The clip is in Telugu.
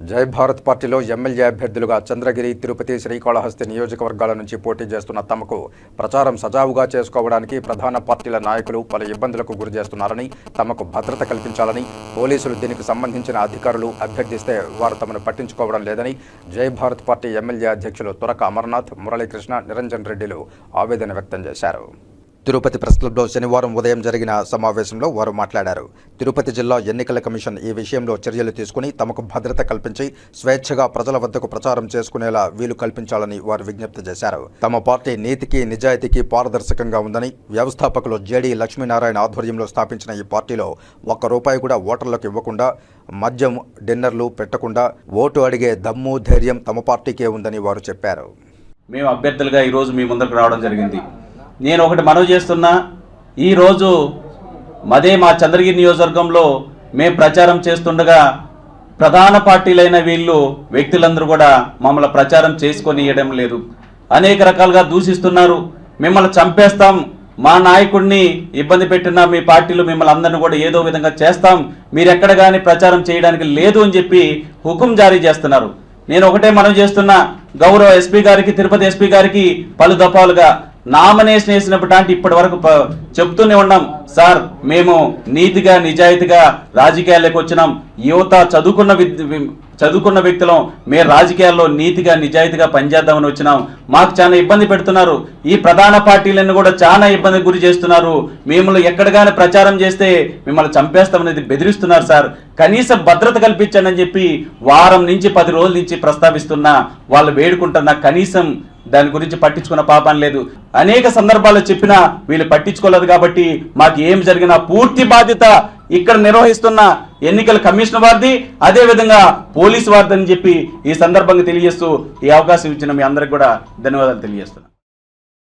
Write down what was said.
జై భారత్ పార్టీలో ఎమ్మెల్యే అభ్యర్థులుగా చంద్రగిరి తిరుపతి శ్రీకాళహస్తి నియోజకవర్గాల నుంచి పోటీ చేస్తున్న తమకు ప్రచారం సజావుగా చేసుకోవడానికి ప్రధాన పార్టీల నాయకులు పలు ఇబ్బందులకు గురి చేస్తున్నారని తమకు భద్రత కల్పించాలని పోలీసులు దీనికి సంబంధించిన అధికారులు అభ్యర్థిస్తే వారు తమను పట్టించుకోవడం లేదని జై భారత్ పార్టీ ఎమ్మెల్యే అధ్యక్షులు తురక అమర్నాథ్ మురళీకృష్ణ నిరంజన్ రెడ్డిలు ఆవేదన వ్యక్తం చేశారు. తిరుపతి ప్రెస్ క్లబ్లో శనివారం ఉదయం జరిగిన సమావేశంలో వారు మాట్లాడారు. తిరుపతి జిల్లా ఎన్నికల కమిషన్ ఈ విషయంలో చర్యలు తీసుకుని తమకు భద్రత కల్పించి స్వేచ్ఛగా ప్రజల వద్దకు ప్రచారం చేసుకునేలా వీలు కల్పించాలని వారు విజ్ఞప్తి చేశారు. తమ పార్టీ నీతికి నిజాయితీకి పారదర్శకంగా ఉందని వ్యవస్థాపకులు జేడీ లక్ష్మీనారాయణ ఆధ్వర్యంలో స్థాపించిన ఈ పార్టీలో ఒక్క రూపాయి కూడా ఓటర్లకు ఇవ్వకుండా మద్యం డిన్నర్లు పెట్టకుండా ఓటు అడిగే దమ్ము ధైర్యం తమ పార్టీకే ఉందని వారు చెప్పారు. మేము అభ్యర్థులుగా ఈరోజు మీ ముందరకు రావడం జరిగింది. నేను ఒకటి మనవి చేస్తున్నా ఈరోజు అదే మా చంద్రగిరి నియోజకవర్గంలో మేము ప్రచారం చేస్తుండగా ప్రధాన పార్టీలైన వీళ్ళు వ్యక్తులందరూ కూడా మమ్మల్ని ప్రచారం చేసుకొని ఇవ్వడం లేదు. అనేక రకాలుగా దూషిస్తున్నారు. మిమ్మల్ని చంపేస్తాం. మా నాయకుడిని ఇబ్బంది పెట్టిన మీ పార్టీలు మిమ్మల్ని అందరిని కూడా ఏదో విధంగా చేస్తాం. మీరు ఎక్కడ కానీ ప్రచారం చేయడానికి లేదు అని చెప్పి హుకుం జారీ చేస్తున్నారు. నేను ఒకటే మనం చేస్తున్నా. గౌరవ ఎస్పీ గారికి తిరుపతి ఎస్పీ గారికి పలు దఫాలుగా నామినేషన్ వేసినప్పుడు అంటే ఇప్పటి వరకు చెప్తూనే ఉన్నాం. సార్ మేము నీతిగా నిజాయితీగా రాజకీయాల్లోకి వచ్చినాం. యువత చదువుకున్న వి- చదువుకున్న వ్యక్తులం మేము రాజకీయాల్లో నీతిగా నిజాయితీగా పనిచేద్దామని వచ్చినాం. మాకు చాలా ఇబ్బంది పెడుతున్నారు. ఈ ప్రధాన పార్టీలను కూడా చాలా ఇబ్బంది గురి చేస్తున్నారు. మిమ్మల్ని ఎక్కడగానే ప్రచారం చేస్తే మిమ్మల్ని చంపేస్తామనేది బెదిరిస్తున్నారు సార్. కనీస భద్రత కల్పించండి అని చెప్పి వారం నుంచి పది రోజుల నుంచి ప్రస్తావిస్తున్నా. వాళ్ళు వేడుకుంటున్నా కనీసం దాని గురించి పట్టించుకున్న పాపం లేదు. అనేక సందర్భాల్లో చెప్పినా వీళ్ళు పట్టించుకోలేదు కాబట్టి మాకు ఏం జరిగినా పూర్తి బాధ్యత ఇక్కడ నిర్వహిస్తున్న ఎన్నికల కమిషన్ వారిది అదే విధంగా పోలీసు వారిది అని చెప్పి ఈ సందర్భంగా తెలియజేస్తూ ఈ అవకాశం ఇచ్చిన మీ అందరికి కూడా ధన్యవాదాలు తెలియజేస్తున్నాను.